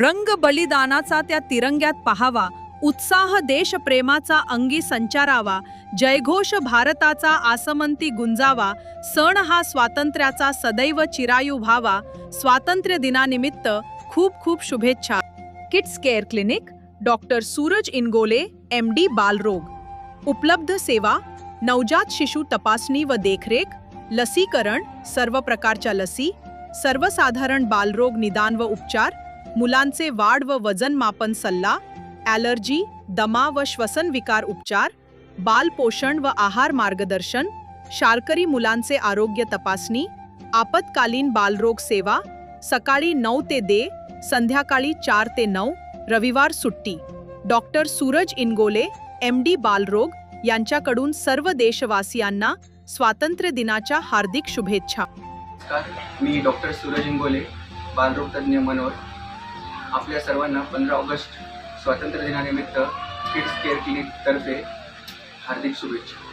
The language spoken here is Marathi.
रंग बलिदानाचा त्या तिरंग्यात पहावा उत्साह देशप्रेमाचा अंगी संचारावा जयघोष भारताचा आसमंती गुंजावा सण हा स्वातंत्र्याचा सदैव चिरायू व्हावा स्वातंत्र्य दिनानिमित्त खूप खूप शुभेच्छा. Kids care clinic doctor Suraj Ingole M D बालरोग. उपलब्ध सेवा नवजात शिशु तपासणी व देखरेख लसीकरण सर्व प्रकारच्या लसी सर्वसाधारण बालरोग निदान व उपचार मुलांचे वाढ व वजन मापन सल्ला ॲलर्जी दमा व श्वसन विकार उपचार बालपोषण व आहार मार्गदर्शन शारकरी मुलांचे आरोग्य तपासणी आपत्कालीन बालरोग सेवा सकाळी नऊ ते दे संध्याकाळी चार ते नऊ रविवार सुट्टी. Doctor Suraj Ingole M D बालरोग यांच्याकडून सर्व देशवासियांना स्वातंत्र्य दिनाच्या हार्दिक शुभेच्छा. मी डॉक्टर सूरज इंगोले बालरोग तज्ज्ञ मनोहर. आपल्या सर्वांना पंधरा ऑगस्ट स्वातंत्र्य दिनानिमित्त किड्स केअर क्लिनिकतर्फे हार्दिक शुभेच्छा.